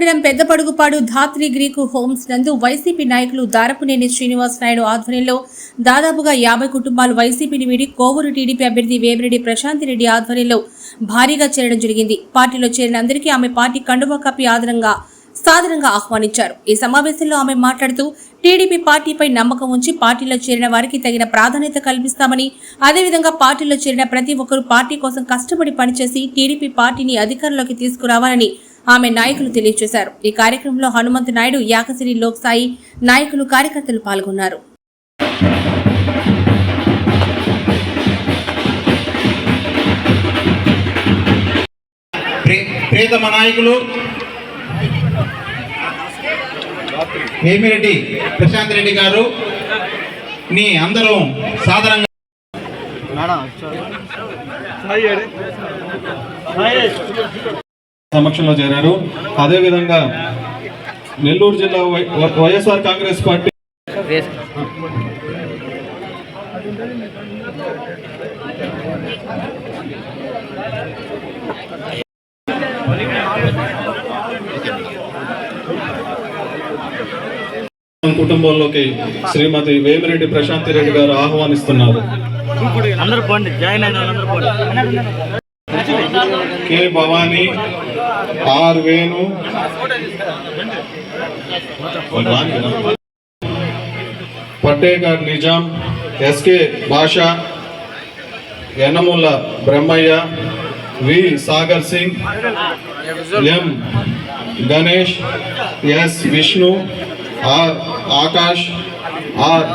మండలం Peddapadugupadu Dhatri Greek homes నందు YCP నాయకులు దారపునేని శ్రీనివాస్ నాయుడు ఆధ్వర్యంలో దాదాపుగా యాభై కుటుంబాలు వైసీపీని వీడి కోవూరు టీడీపీ అభ్యర్థి వేమిరెడ్డి ప్రశాంతి రెడ్డి ఆధ్వర్యంలో భారీగా చేరడం జరిగింది. పార్టీలో చేరిన అందరికీ ఆమె పార్టీ కండువా కప్పి ఆదరంగా సాధారణంగా ఆహ్వానించారు. ఈ సమావేశంలో ఆమె మాట్లాడుతూ టీడీపీ పార్టీపై నమ్మకం ఉంచి పార్టీలో చేరిన వారికి తగిన ప్రాధాన్యత కల్పిస్తామని అదేవిధంగా పార్టీలో చేరిన ప్రతి ఒక్కరూ పార్టీ కోసం కష్టపడి పనిచేసి టీడీపీ పార్టీని అధికారంలోకి తీసుకురావాలని ఆమె నాయకులు తెలియజేశారు. ఈ కార్యక్రమంలో హనుమంతు నాయుడు యాకసిరి లోక్సాయి నాయకులు కార్యకర్తలు పాల్గొన్నారు. ప్రి- ప్రియతమ నాయకులు వేమిరెడ్డి ప్రశాంత్ రెడ్డి గారు ని అందరూ సాధారణంగా సమక్షంలో చేరారు. అదేవిధంగా నెల్లూరు జిల్లా వైఎస్ఆర్ కాంగ్రెస్ పార్టీ కుటుంబంలోకి శ్రీమతి వేమిరెడ్డి ప్రశాంతి రెడ్డి గారు ఆహ్వానిస్తున్నారు. అందరూ జాయిన్ అందరూ K Bhavani R Venu Pattekar Nizam SK Basha Yanamula Brahmaiah V Sagar Singh M Ganesh S Vishnu R Akash R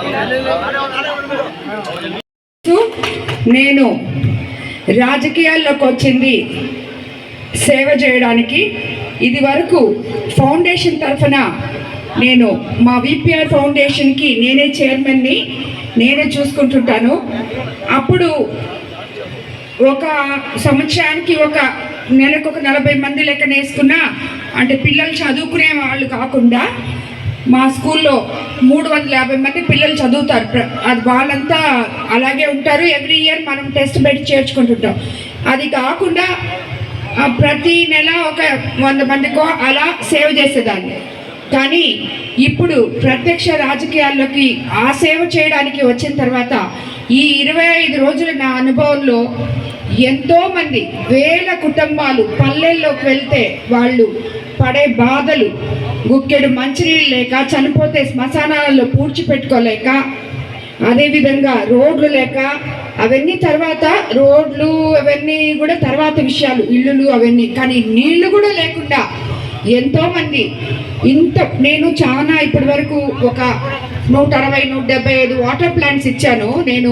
నేను రాజకీయాల్లోకి వచ్చింది. సేవ చేయడానికి ఇది వరకు ఫౌండేషన్ తరఫున నేను మా విపిఆర్ ఫౌండేషన్కి నేనే చైర్మన్ని నేనే చూసుకుంటుంటాను. అప్పుడు ఒక సంవత్సరానికి ఒక నెలకు ఒక నలభై మంది లెక్కన వేసుకున్నా అంటే పిల్లలు చదువుకునే వాళ్ళు కాకుండా మా స్కూల్లో మూడు వందల యాభై మంది పిల్లలు చదువుతారు. అది వాళ్ళంతా అలాగే ఉంటారు. ఎవ్రీ ఇయర్ మనం టెస్ట్ పెట్టి చేర్చుకుంటుంటాం. అది కాకుండా ప్రతి నెల ఒక వంద మందికో అలా సేవ చేసేదాన్ని. కానీ ఇప్పుడు ప్రత్యక్ష రాజకీయాల్లోకి ఆ సేవ చేయడానికి వచ్చిన తర్వాత ఈ ఇరవై ఐదు రోజుల నా అనుభవంలో ఎంతోమంది వేల కుటుంబాలు పల్లెల్లోకి వెళ్తే వాళ్ళు పడే బాధలు గుక్కెడు మంచినీళ్ళు లేక చనిపోతే శ్మశానాలలో పూడ్చిపెట్టుకోలేక అదేవిధంగా రోడ్లు లేక అవన్నీ తర్వాత రోడ్లు అవన్నీ కూడా తర్వాత విషయాలు ఇల్లులు అవన్నీ. కానీ నీళ్ళు కూడా లేకుండా ఎంతో మంది ఇంత నేను చాలా ఇప్పటి వరకు ఒక నూట అరవై నూట డెబ్బై ఐదు వాటర్ ప్లాంట్స్ ఇచ్చాను. నేను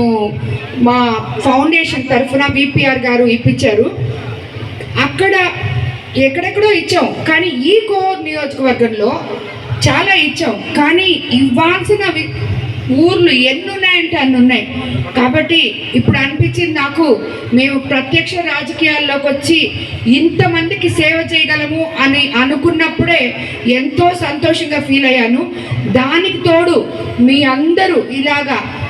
మా ఫౌండేషన్ తరఫున విపిఆర్ గారు ఇప్పించారు. అక్కడ ఎక్కడెక్కడో ఇచ్చాం. కానీ ఈ కోర్ నియోజకవర్గంలో చాలా ఇచ్చాం. కానీ ఇవ్వాల్సిన ఊర్లు ఎన్నున్నాయంటే అన్ని ఉన్నాయి కాబట్టి ఇప్పుడు అనిపించింది నాకు మేము ప్రత్యక్ష రాజకీయాల్లోకి వచ్చి ఇంతమందికి సేవ చేయగలము అని అనుకున్నప్పుడే ఎంతో సంతోషంగా ఫీల్ అయ్యాను. దానికి తోడు మీ అందరూ ఇలాగా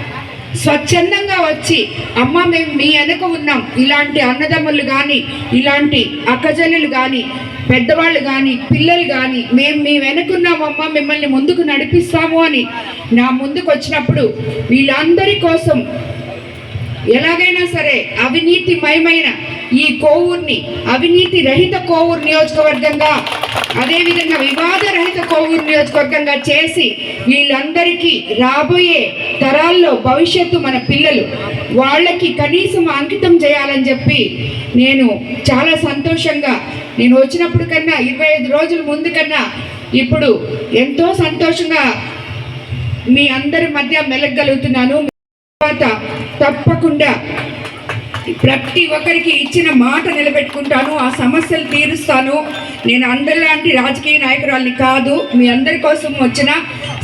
స్వచ్ఛందంగా వచ్చి అమ్మ మేము మీ వెనక ఉన్నాం. ఇలాంటి అన్నదమ్ములు కానీ ఇలాంటి అక్కజల్లులు కానీ పెద్దవాళ్ళు కానీ పిల్లలు కానీ మేము మీ వెనకున్నామమ్మ మిమ్మల్ని ముందుకు నడిపిస్తాము అని నా ముందుకు వచ్చినప్పుడు వీళ్ళందరి కోసం ఎలాగైనా సరే అవినీతి మయమైన ఈ కోవూర్ని అవినీతి రహిత కోవూరు నియోజకవర్గంగా అదేవిధంగా వివాద రహిత కోవూరు నియోజకవర్గంగా చేసి వీళ్ళందరికీ రాబోయే తరాల్లో భవిష్యత్తు మన పిల్లలు. వాళ్ళకి కనీసం అంకితం చేయాలని చెప్పి నేను చాలా సంతోషంగా నేను వచ్చినప్పుడు కన్నా ఇరవై ఐదు రోజుల ముందు కన్నా ఇప్పుడు ఎంతో సంతోషంగా మీ అందరి మధ్య మెలగలుగుతున్నాను. తర్వాత తప్పకుండా ప్రతి ఒక్కరికి ఇచ్చిన మాట నిలబెట్టుకుంటాను ఆ సమస్యలు తీరుస్తాను. నేను అందరిలాంటి రాజకీయ నాయకురాల్ని కాదు మీ అందరి కోసం వచ్చిన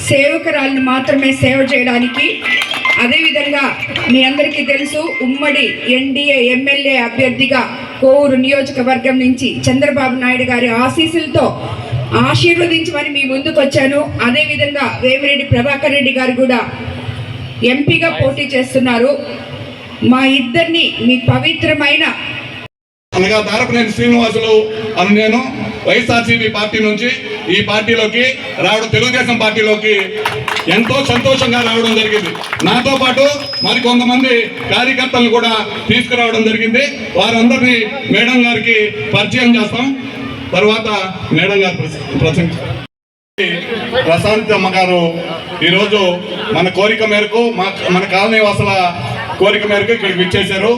సేవకురాల్ని మాత్రమే సేవ చేయడానికి. అదేవిధంగా మీ అందరికీ తెలుసు ఉమ్మడి ఎన్డీఏ ఎమ్మెల్యే అభ్యర్థిగా కోవూరు నియోజకవర్గం నుంచి చంద్రబాబు నాయుడు గారి ఆశీస్సులతో ఆశీర్వదించమని మీ ముందుకు వచ్చాను. అదేవిధంగా వేమిరెడ్డి ప్రభాకర్ రెడ్డి గారు కూడా ఎంపీగా పోటీ చేస్తున్నారు. మా ఇద్దరిని మీ పవిత్రమైన అనగా దారపనేని శ్రీనివాసులు అని నేను వైఎస్ఆర్సీపీ పార్టీ నుంచి ఈ పార్టీలోకి రావడం తెలుగుదేశం పార్టీలోకి ఎంతో సంతోషంగా రావడం జరిగింది. నాతో పాటు మరి కొంతమంది కార్యకర్తలను కూడా తీసుకురావడం జరిగింది. వారందరినీ మేడం గారికి పరిచయం చేస్తాం. తర్వాత మేడం గారు ప్రస- ప్రశాంతి ప్రశాంత్ ఈరోజు మన కోరిక మేరకు మా మన కాలనీ వాసుల కోరిక మేరకు ఇక్కడికి విచ్చేశారు.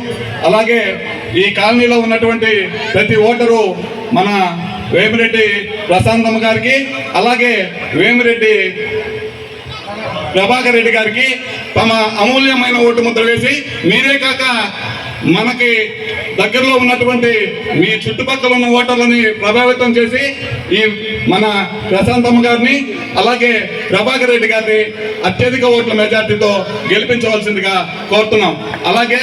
అలాగే ఈ కాలనీలో ఉన్నటువంటి ప్రతి ఓటరు మన వేమిరెడ్డి ప్రశాంతమ్మ గారికి అలాగే వేమిరెడ్డి ప్రభాకర్ రెడ్డి గారికి తమ అమూల్యమైన ఓటు ముద్ర వేసి మీరే కాక మనకి దగ్గరలో ఉన్నటువంటి మీ చుట్టుపక్కల ఉన్న ఓటర్లని ప్రభావితం చేసి ఈ మన ప్రశాంతమ్మ గారిని అలాగే ప్రభాకర్ రెడ్డి గారిని అత్యధిక ఓట్ల మెజార్టీతో గెలిపించవలసిందిగా కోరుతున్నాం. అలాగే